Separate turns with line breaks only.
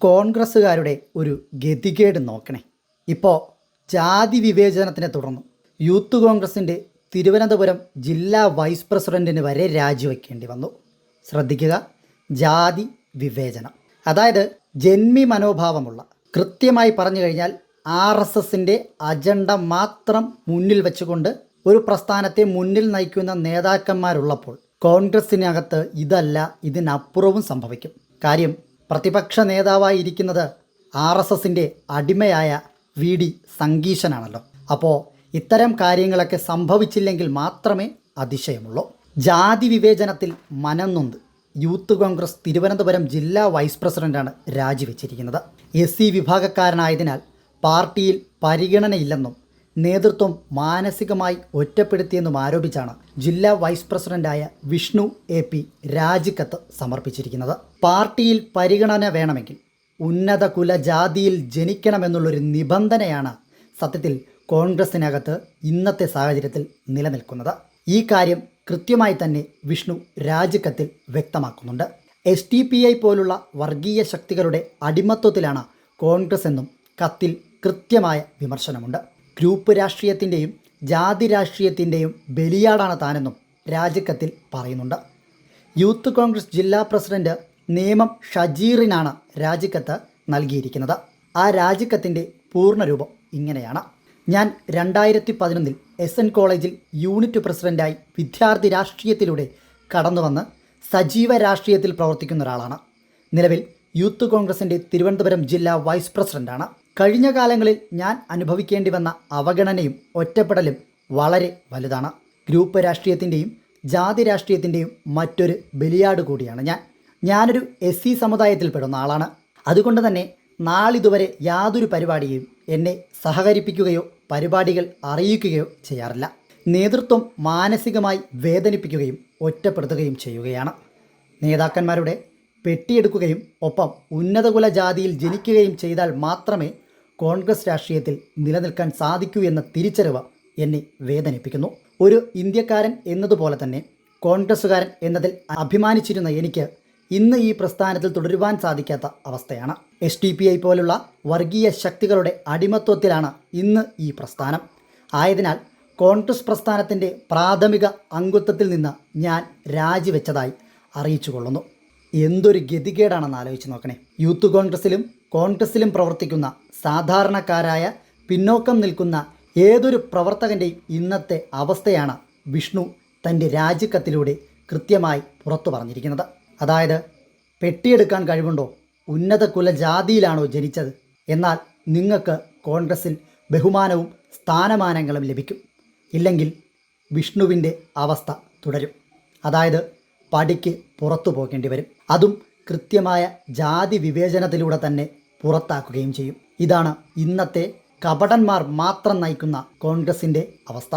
കോൺഗ്രസ്സുകാരുടെ ഒരു ഗതികേട് നോക്കണേ. ഇപ്പോൾ ജാതി വിവേചനത്തിനെ തുടർന്ന്. യൂത്ത് കോൺഗ്രസിന്റെ തിരുവനന്തപുരം ജില്ലാ വൈസ് പ്രസിഡന്റിന് വരെ രാജിവെക്കേണ്ടി വന്നു. ശ്രദ്ധിക്കുക ജാതി വിവേചനം. അതായത് ജന്മി മനോഭാവമുള്ള കൃത്യമായി പറഞ്ഞു കഴിഞ്ഞാൽ ആർ എസ് എസിന്റെ അജണ്ട മാത്രം മുന്നിൽ വെച്ചുകൊണ്ട് ഒരു പ്രസ്ഥാനത്തെ മുന്നിൽ നയിക്കുന്ന നേതാക്കന്മാരുള്ളപ്പോൾ കോൺഗ്രസിനകത്ത് ഇതല്ല ഇതിനപ്പുറവും സംഭവിക്കും. കാര്യം പ്രതിപക്ഷ നേതാവായി ഇരിക്കുന്നത് ആർ എസ് എസിന്റെ അടിമയായ വി ഡി സംഗീശനാണല്ലോ. അപ്പോൾ ഇത്തരം കാര്യങ്ങളൊക്കെ സംഭവിച്ചില്ലെങ്കിൽ മാത്രമേ അതിശയമുള്ളൂ. ജാതി വിവേചനത്തിൽ മനംനൊന്ത് യൂത്ത് കോൺഗ്രസ് തിരുവനന്തപുരം ജില്ലാ വൈസ് പ്രസിഡന്റാണ് രാജിവെച്ചിരിക്കുന്നത്. എസ് സി വിഭാഗക്കാരനായതിനാൽ പാർട്ടിയിൽ പരിഗണനയില്ലെന്നും നേതൃത്വം മാനസികമായി ഒറ്റപ്പെടുത്തിയെന്നും ആരോപിച്ചാണ് ജില്ലാ വൈസ് പ്രസിഡന്റായ വിഷ്ണു എ പി രാജിക്കത്ത് സമർപ്പിച്ചിരിക്കുന്നത്. പാർട്ടിയിൽ പരിഗണന വേണമെങ്കിൽ ഉന്നത കുലജാതിയിൽ ജനിക്കണമെന്നുള്ളൊരു നിബന്ധനയാണ് സത്യത്തിൽ കോൺഗ്രസിനകത്ത് ഇന്നത്തെ സാഹചര്യത്തിൽ നിലനിൽക്കുന്നത്. ഈ കാര്യം കൃത്യമായി തന്നെ വിഷ്ണു രാജിക്കത്തിൽ വ്യക്തമാക്കുന്നുണ്ട്. എസ് ടി പി ഐ പോലുള്ള വർഗീയ ശക്തികളുടെ അടിമത്വത്തിലാണ് കോൺഗ്രസ് എന്നും കത്തിൽ കൃത്യമായ വിമർശനമുണ്ട്. ഗ്രൂപ്പ് രാഷ്ട്രീയത്തിന്റെയും ജാതി രാഷ്ട്രീയത്തിന്റെയും ബലിയാടാണ് താനെന്നും രാജിക്കത്തിൽ പറയുന്നുണ്ട്. യൂത്ത് കോൺഗ്രസ് ജില്ലാ പ്രസിഡന്റ് നിയമം ഷജീറിനാണ് രാജിക്കത്ത് നൽകിയിരിക്കുന്നത്. ആ രാജിക്കത്തിന്റെ പൂർണരൂപം ഇങ്ങനെയാണ്. ഞാൻ രണ്ടായിരത്തി പതിനൊന്നിൽ എസ് എൻ കോളേജിൽ യൂണിറ്റ് പ്രസിഡന്റായി വിദ്യാർത്ഥി രാഷ്ട്രീയത്തിലൂടെ കടന്നുവന്ന് സജീവ രാഷ്ട്രീയത്തിൽ പ്രവർത്തിക്കുന്ന ഒരാളാണ്. നിലവിൽ യൂത്ത് കോൺഗ്രസിന്റെ തിരുവനന്തപുരം ജില്ലാ വൈസ് പ്രസിഡന്റാണ്. കഴിഞ്ഞ കാലങ്ങളിൽ ഞാൻ അനുഭവിക്കേണ്ടി വന്ന അവഗണനയും ഒറ്റപ്പെടലും വളരെ വലുതാണ്. ഗ്രൂപ്പ് രാഷ്ട്രീയത്തിന്റെയും ജാതി രാഷ്ട്രീയത്തിന്റെയും മറ്റൊരു ബലിയാട് കൂടിയാണ് ഞാൻ. ഞാനൊരു എസ് സി സമുദായത്തിൽപ്പെടുന്ന ആളാണ്. അതുകൊണ്ട് തന്നെ നാളിതുവരെ യാതൊരു പരിപാടിയും എന്നെ സഹകരിപ്പിക്കുകയോ പരിപാടികൾ അറിയിക്കുകയോ ചെയ്യാറില്ല. നേതൃത്വം മാനസികമായി വേദനിപ്പിക്കുകയും ഒറ്റപ്പെടുത്തുകയും ചെയ്യുകയാണ്. നേതാക്കന്മാരുടെ പെട്ടിയെടുക്കുകയും ഒപ്പം ഉന്നതകുല ജാതിയിൽ ജനിക്കുകയും ചെയ്താൽ മാത്രമേ കോൺഗ്രസ് രാഷ്ട്രീയത്തിൽ നിലനിൽക്കാൻ സാധിക്കൂ എന്ന തിരിച്ചറിവ് എന്നെ വേദനിപ്പിക്കുന്നു. ഒരു ഇന്ത്യക്കാരൻ എന്നതുപോലെ തന്നെ കോൺഗ്രസ്സുകാരൻ എന്നതിൽ അഭിമാനിച്ചിരുന്ന എനിക്ക് ഇന്ന് ഈ പ്രസ്ഥാനത്തിൽ തുടരുവാൻ സാധിക്കാത്ത അവസ്ഥയാണ്. എസ് ടി പി ഐ പോലുള്ള വർഗീയ ശക്തികളുടെ അടിമത്വത്തിലാണ് ഇന്ന് ഈ പ്രസ്ഥാനം. ആയതിനാൽ കോൺഗ്രസ് പ്രസ്ഥാനത്തിന്റെ പ്രാഥമിക അംഗത്വത്തിൽ നിന്ന് ഞാൻ രാജിവെച്ചതായി അറിയിച്ചു കൊള്ളുന്നു എന്തൊരു ഗതികേടാണെന്ന് ആലോചിച്ച് നോക്കണേ. യൂത്ത് കോൺഗ്രസിലും കോൺഗ്രസിലും പ്രവർത്തിക്കുന്ന സാധാരണക്കാരായ പിന്നോക്കം നിൽക്കുന്ന ഏതൊരു പ്രവർത്തകന്റെയും ഇന്നത്തെ അവസ്ഥയാണ് വിഷ്ണു തന്റെ രാജിക്കത്തിലൂടെ കൃത്യമായി പുറത്തു പറഞ്ഞിരിക്കുന്നത്. അതായത് പെട്ടിയെടുക്കാൻ കഴിവുണ്ടോ? ഉന്നത കുലജാതിയിലാണോ ജനിച്ചത്? എന്നാൽ നിങ്ങൾക്ക് കോൺഗ്രസിൽ ബഹുമാനവും സ്ഥാനമാനങ്ങളും ലഭിക്കും. ഇല്ലെങ്കിൽ വിഷ്ണുവിന്റെ അവസ്ഥ തുടരും. അതായത് പടിക്ക് പുറത്തു പോകേണ്ടി വരും. അതും കൃത്യമായ ജാതി വിവേചനത്തിലൂടെ തന്നെ പുറത്താക്കുകയും ചെയ്യും. ഇതാണ് ഇന്നത്തെ കപടന്മാർ മാത്രം നയിക്കുന്ന കോൺഗ്രസിന്റെ അവസ്ഥ.